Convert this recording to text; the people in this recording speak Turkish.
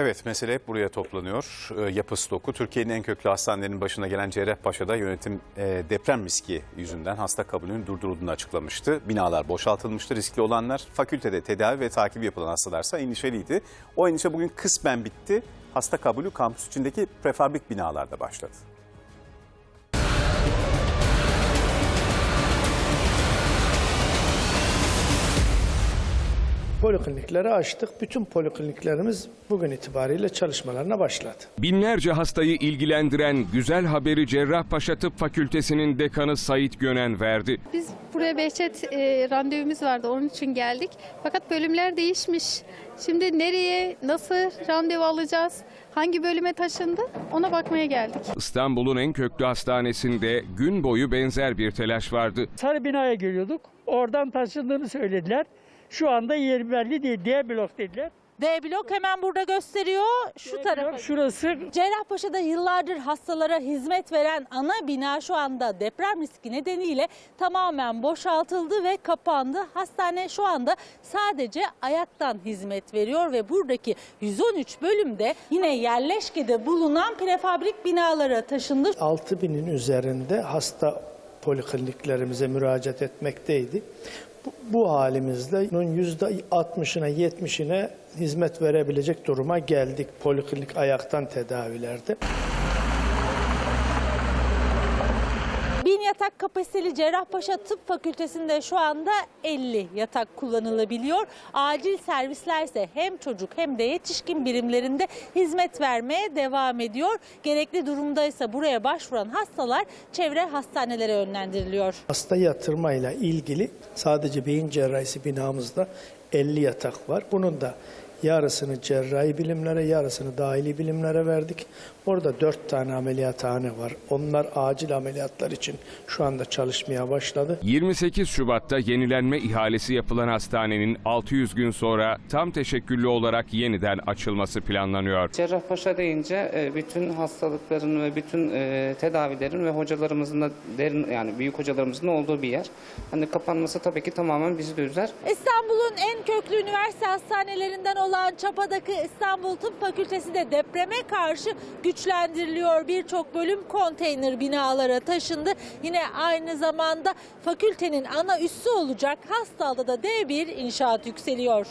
Evet mesele hep buraya toplanıyor. Ee, yapı stoku. Türkiye'nin en köklü hastanelerinin başına gelen Cerrahpaşa'da yönetim e, deprem riski yüzünden hasta kabulünün durdurulduğunu açıklamıştı. Binalar boşaltılmıştı. Riskli olanlar fakültede tedavi ve takibi yapılan hastalarsa endişeliydi. O endişe bugün kısmen bitti. Hasta kabulü kampüs içindeki prefabrik binalarda başladı. Poliklinikleri açtık. Bütün polikliniklerimiz bugün itibariyle çalışmalarına başladı. Binlerce hastayı ilgilendiren güzel haberi Cerrahpaşa Tıp Fakültesi'nin dekanı Sait Gönen verdi. Biz buraya Behçet e, randevumuz vardı onun için geldik. Fakat bölümler değişmiş. Şimdi nereye, nasıl randevu alacağız, hangi bölüme taşındı ona bakmaya geldik. İstanbul'un en köklü hastanesinde gün boyu benzer bir telaş vardı. Sarı binaya geliyorduk. Oradan taşındığını söylediler. Şu anda yer belli değil. D blok dediler. D blok hemen burada gösteriyor şu tarafa. Şurası Cerrahpaşa'da yıllardır hastalara hizmet veren ana bina şu anda deprem riski nedeniyle tamamen boşaltıldı ve kapandı. Hastane şu anda sadece ayaktan hizmet veriyor ve buradaki 113 bölümde yine yerleşkede bulunan prefabrik binalara taşındı. 6000'in üzerinde hasta polikliniklerimize müracaat etmekteydi. Bu, bu halimizde bunun %60'ına 70'ine hizmet verebilecek duruma geldik poliklinik ayaktan tedavilerde. Bin yatak kapasiteli Cerrahpaşa Tıp Fakültesi'nde şu anda 50 yatak kullanılabiliyor. Acil servislerse hem çocuk hem de yetişkin birimlerinde hizmet vermeye devam ediyor. Gerekli durumdaysa buraya başvuran hastalar çevre hastanelere yönlendiriliyor. Hasta yatırmayla ilgili sadece beyin cerrahisi binamızda 50 yatak var. Bunun da yarısını cerrahi bilimlere, yarısını dahili bilimlere verdik. Orada 4 tane ameliyathane var. Onlar acil ameliyatlar için şu anda çalışmaya başladı. 28 Şubat'ta yenilenme ihalesi yapılan hastanenin 600 gün sonra tam teşekküllü olarak yeniden açılması planlanıyor. Cerrahpaşa deyince e, bütün hastalıkların ve bütün e, tedavilerin ve hocalarımızın da derin yani büyük hocalarımızın olduğu bir yer. Hani kapanması tabii ki tamamen bizi de üzer. İstanbul'un en köklü üniversite hastanelerinden olan Çapa'daki İstanbul Tıp Fakültesi de depreme karşı güçlendiriliyor. Birçok bölüm konteyner binalara taşındı. Yine aynı zamanda fakültenin ana üssü olacak Hastal'da da D1 inşaat yükseliyor.